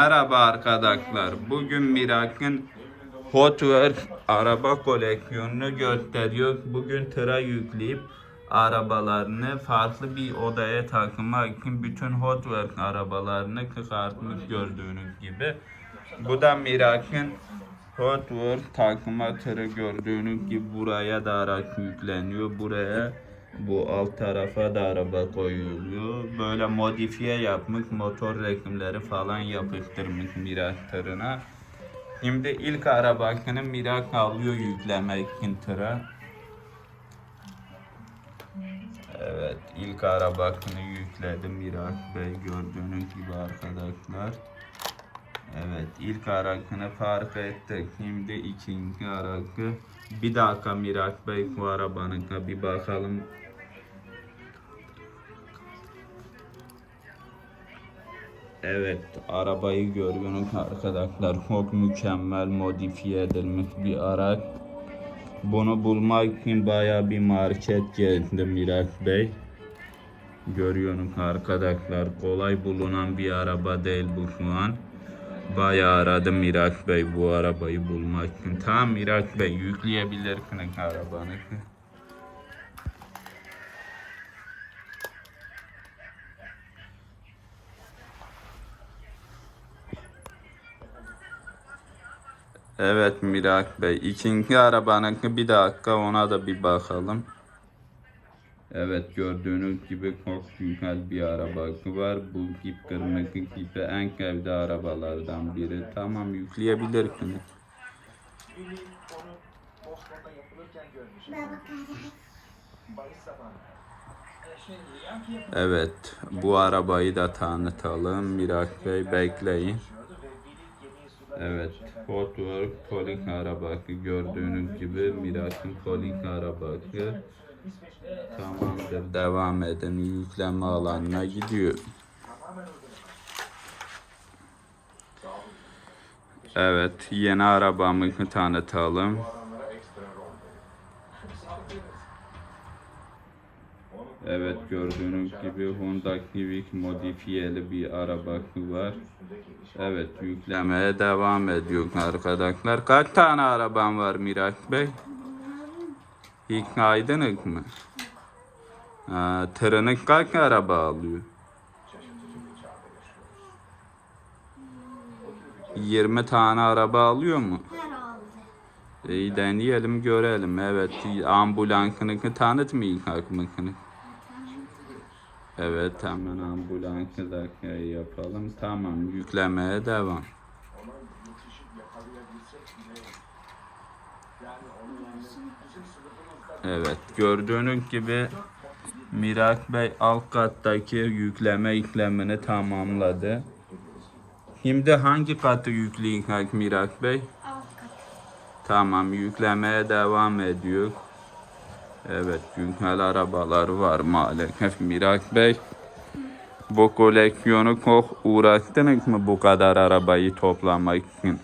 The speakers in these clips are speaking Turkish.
Merhaba arkadaşlar. Bugün Mirak'ın Hot Wheels araba koleksiyonunu gösteriyor. Bugün tıra yükleyip arabalarını farklı bir odaya takmak için bütün Hot Wheels arabalarını çıkartmış gördüğünüz gibi. Bu da Mirak'ın Hot Wheels takma tırı gördüğünüz gibi buraya da araç yükleniyor. Buraya bu alt tarafa da araba koyuluyor. Böyle modifiye yapmış motor resimleri falan yapıştırmış Miraç tırına. Şimdi ilk arabasını Miraç alıyor yüklemek için tıra. Evet ilk arabasını yükledi Miraç Bey gördüğünüz gibi arkadaşlar. Evet ilk aracını fark ettik. Şimdi ikinci aracı. Bir dakika Miraç Bey bu arabanın bir bakalım. Evet arabayı görüyorsunuz arkadaşlar. Çok mükemmel modifiye edilmiş bir araç. Bunu bulmak için baya bir market gezdi Miraç Bey. Görüyorsunuz arkadaşlar kolay bulunan bir araba değil bu şu an. Bayağı aradım Miraç Bey bu arabayı bulmak için. Tamam Miraç Bey yükleyebilirsiniz arabanızı. Evet Miraç Bey. ikinci arabanın bir dakika ona da bir bakalım. Evet gördüğünüz gibi güzel bir arabası var. Bu tip kırmızı tipi en sevdiği arabalardan biri. Tamam yükleyebilirsiniz. Evet bu arabayı da tanıtalım. Miraç Bey bekleyin. Evet, Ford Work arabası gördüğünüz gibi Miraç'ın Polik arabası tamamdır. Devam edin. Yükleme alanına gidiyor. Evet, yeni arabamızı tanıtalım. Evet gördüğünüz gibi Honda Civic modifiyeli bir arabası var. Evet yüklemeye devam ediyor arkadaşlar. Kaç tane araban var Miraç Bey? İlk aydınız mı? Ha, tırınız kaç araba alıyor? 20 tane araba alıyor mu? Herhalde. İyi deneyelim görelim. Evet ambulansını tanıtmayın hakkımızını. Evet hemen ambulansı da şey yapalım. Tamam yüklemeye devam. Evet gördüğünüz gibi Miraç Bey alt kattaki yükleme işlemini tamamladı. Şimdi hangi katı yükleyecek Miraç Bey? Alt kat. Tamam yüklemeye devam ediyor. Evet güncel arabalar var maalesef Miraç Bey. Bu koleksiyonu çok uğraştınız mı bu kadar arabayı toplamak için?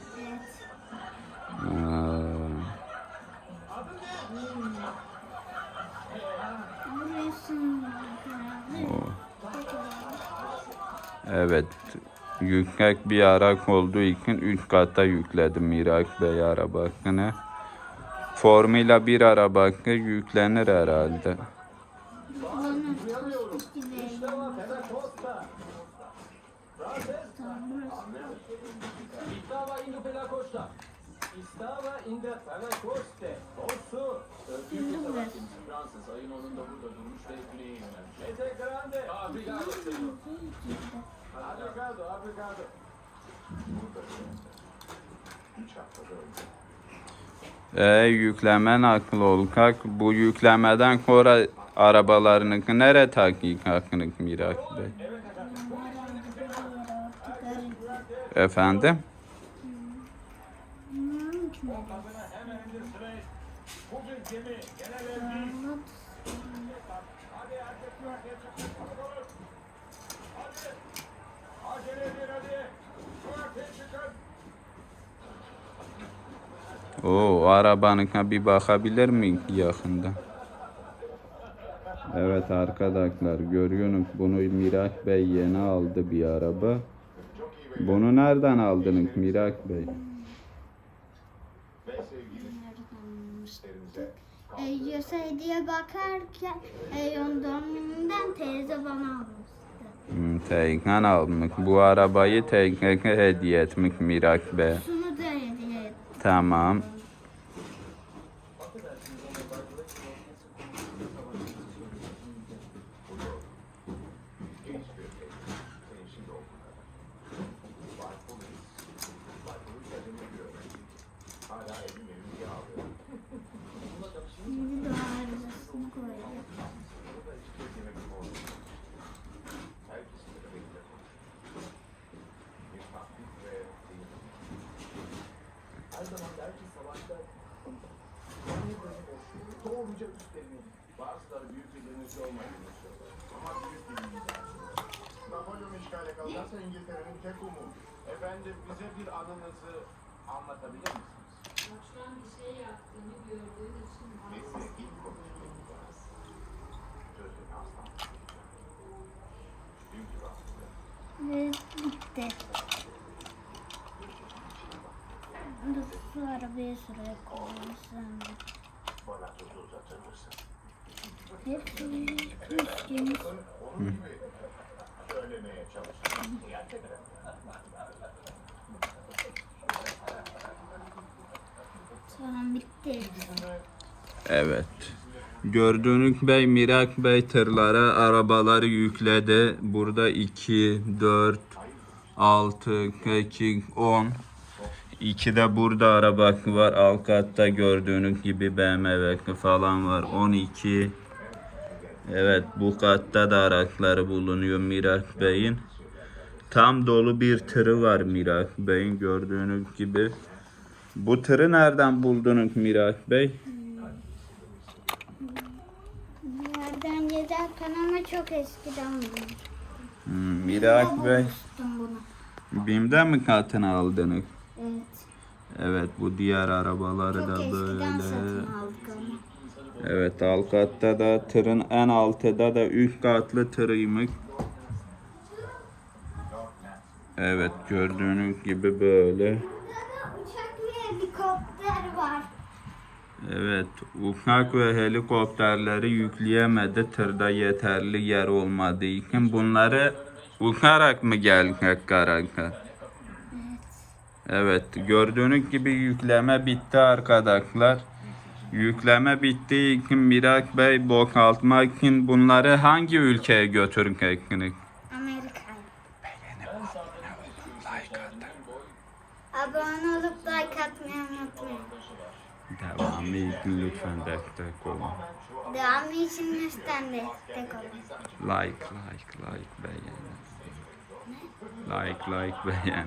Evet yüksek bir araç olduğu için 3 kata yükledim Miraç Bey arabasını. Formula 1 arabası yüklenir herhalde. Fransız ayın 10'unda burada durmuş ve Obrigado, obrigado. E, yükleme nakıl olacak. Bu yüklemeden sonra arabalarınızı nereye takikacaksınız Miraç Bey? Efendim? O arabanıza bir bakabilir miyim yakında? Evet arkadaşlar görüyorsunuz bunu Miraç Bey yeni aldı bir araba. Bunu nereden aldınız Mirak Bey? E, Yosaydi'ye bakarken e, yondonundan teyze bana almıştı. Hmm, Teygen almış. Bu arabayı Teygen'e hediye etmiş Mirak Bey. Tamam. Zaman der ki savaşta doğruca üstlerini bazıları büyük bir denizci olmadığını söyler. Ama büyük bir lider. Napolyon işgale kalırsa İngiltere'nin tek umudu. Efendim bize bir anınızı anlatabilir misiniz? Başkan bir şey yaptığını gördüğün için Neyse ilk aslan. Ve bitti. Dur şu arabayı şuraya koyalım. Bana tuzu uzatır mısın? Hepsini üstümüz. Söylemeye çalışıyorum. Tamam bitti. Evet. Gördüğünüz Bey Mirak Bey tırlara arabaları yükledi. Burada 2, 4, 6, 2, 10. 2 de burada araba var. Alt katta gördüğünüz gibi BMW falan var. 12. Evet bu katta da araçları bulunuyor Mirak Bey'in. Tam dolu bir tırı var Mirak Bey'in gördüğünüz gibi. Bu tırı nereden buldunuz Mirak Bey? Bir yerden gezerken ama çok eskiden bulmuştum. Hmm, Mirak Bey, Bulmuştum bunu. BİM'de mi katını aldınız? Evet. Bu diğer arabaları Çok da böyle. Evet, alt katta da tırın en altıda da üç katlı tırıymış. Evet, gördüğünüz gibi böyle. Uçak ve helikopter var. Evet, uçak ve helikopterleri yükleyemedi. Tırda yeterli yer olmadığı için bunları uçarak mı geldik Karanka? Evet, gördüğünüz gibi yükleme bitti arkadaşlar. Yükleme bittiği için Mirak Bey boşaltmak için bunları hangi ülkeye götüreceksiniz? Amerika'ya. Abone olup like atmayı unutmayın. Devamı için lütfen destek olun. Devamı için lütfen destek olun. Like, like, like beğenin. Like, like beğenin.